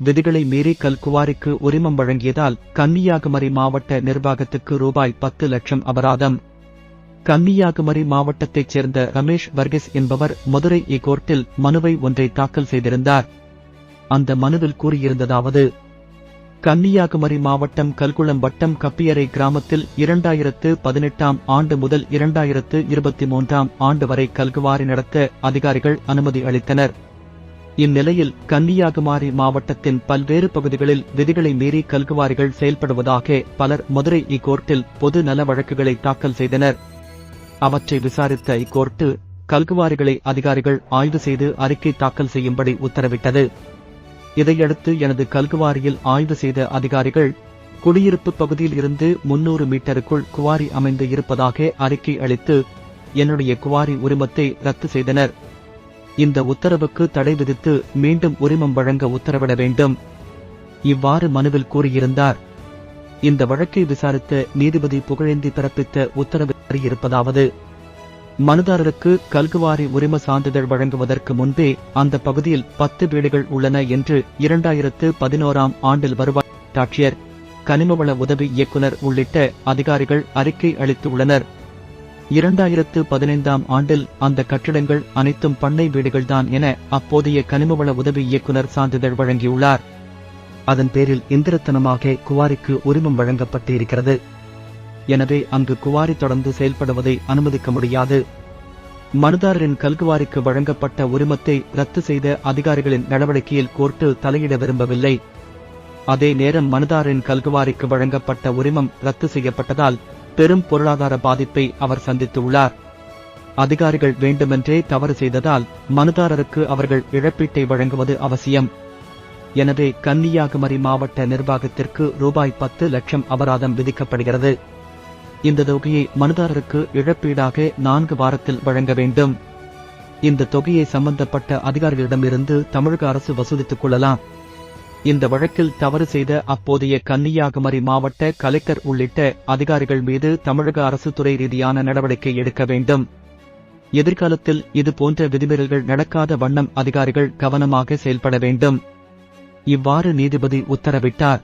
விதிகளை மீறி கல்குவாரிக்கு உரிமம் வழங்கியதால் கன்னியாகுமரி மாவட்ட நிர்வாகத்துக்கு ரூபாய் பத்து லட்சம் அபராதம். கன்னியாகுமரி மாவட்டத்தைச் சேர்ந்த ரமேஷ் வர்கீஸ் என்பவர் மதுரை கோர்ட்டில் மனுவை ஒன்றை தாக்கல் செய்திருந்தார். அந்த மனுவில் கூறியிருந்ததாவது கன்னியாகுமரி மாவட்டம் கல்குளம் வட்டம் கப்பியரை கிராமத்தில் இரண்டாயிரத்து பதினெட்டாம் ஆண்டு முதல் இரண்டாயிரத்து இருபத்தி மூன்றாம் ஆண்டு வரை கல்குவாரி நடத்த அதிகாரிகள் அனுமதி அளித்தனர். இந்நிலையில் கன்னியாகுமரி மாவட்டத்தின் பல்வேறு பகுதிகளில் விதிகளை மீறி கல்குவாரிகள் செயல்படுவதாக பலர் மதுரை இக்கோர்ட்டில் பொது நல வழக்குகளை தாக்கல் செய்தனர். அவற்றை விசாரித்த இக்கோர்ட்டு கல்குவாரிகளை அதிகாரிகள் ஆய்வு செய்து அறிக்கை தாக்கல் செய்யும்படி உத்தரவிட்டது. இதையடுத்து எனது கல்குவாரியில் ஆய்வு செய்த அதிகாரிகள் குடியிருப்பு பகுதியில் இருந்து முன்னூறு மீட்டருக்குள் குவாரி அமைந்து இருப்பதாக அறிக்கை அளித்து என்னுடைய குவாரி உரிமத்தை ரத்து செய்தனர். இந்த உத்தரவுக்கு தடை விதித்து மீண்டும் உரிமம் வழங்க உத்தரவிட வேண்டும். இவ்வாறு மனுவில் கூறியிருந்தார். இந்த வழக்கை விசாரித்த நீதிபதி புகழேந்தி பிறப்பித்த உத்தரவு அறியிருப்பதாவது மனுதாரருக்கு கல்குவாரி உரிம சான்றிதழ் வழங்குவதற்கு முன்பே அந்த பகுதியில் பத்து வீடுகள் உள்ளன என்று இரண்டாயிரத்து பதினோராம் ஆண்டில் வருவாய் ஆட்சியர் கனிமவள உதவி இயக்குனர் உள்ளிட்ட அதிகாரிகள் அறிக்கை அளித்துள்ளனர். இரண்டாயிரத்து பதினைந்தாம் ஆண்டில் அந்த கட்டிடங்கள் அனைத்தும் பண்ணை வீடுகள்தான் என அப்போதைய கனிமவள உதவி இயக்குனர் சான்றிதழ் வழங்கியுள்ளார். அதன் பேரில் இந்திரத்தனமாக குவாரிக்கு உரிமம் வழங்கப்பட்டு இருக்கிறது எனவே அங்கு குவாரி தொடர்ந்து செயல்படுவதை அனுமதிக்க முடியாது. மனுதாரரின் கல்குவாரிக்கு வழங்கப்பட்ட உரிமத்தை ரத்து செய்த அதிகாரிகளின் நடவடிக்கையில் கோர்ட்டு தலையிட விரும்பவில்லை. அதே நேரம் மனுதாரின் கல்குவாரிக்கு வழங்கப்பட்ட உரிமம் ரத்து செய்யப்பட்டதால் பெரும் பொருளாதார பாதிப்பை அவர் சந்தித்துள்ளார். அதிகாரிகள் வேண்டுமென்றே தவறு செய்ததால் மனுதாரருக்கு அவர்கள் இழப்பீட்டை வழங்குவது அவசியம். எனவே கன்னியாகுமரி மாவட்ட நிர்வாகத்திற்கு ரூபாய் பத்து லட்சம் அபராதம் விதிக்கப்படுகிறது. இந்த தொகையை மனுதாரருக்கு இழப்பீடாக நான்கு வாரத்தில் வழங்க வேண்டும். இந்த தொகையை சம்பந்தப்பட்ட அதிகாரிகளிடமிருந்து தமிழக அரசு வசூலித்துக் கொள்ளலாம். இந்த வழக்கில் தவறு செய்த அப்போதைய கன்னியாகுமரி மாவட்ட கலெக்டர் உள்ளிட்ட அதிகாரிகள் மீது தமிழக அரசு துறை ரீதியான நடவடிக்கை எடுக்க வேண்டும். எதிர்காலத்தில் இது போன்ற விதிமீறல்கள் நடக்காத வண்ணம் அதிகாரிகள் கவனமாக செயல்பட வேண்டும். இவ்வாறு நீதிபதி உத்தரவிட்டார்.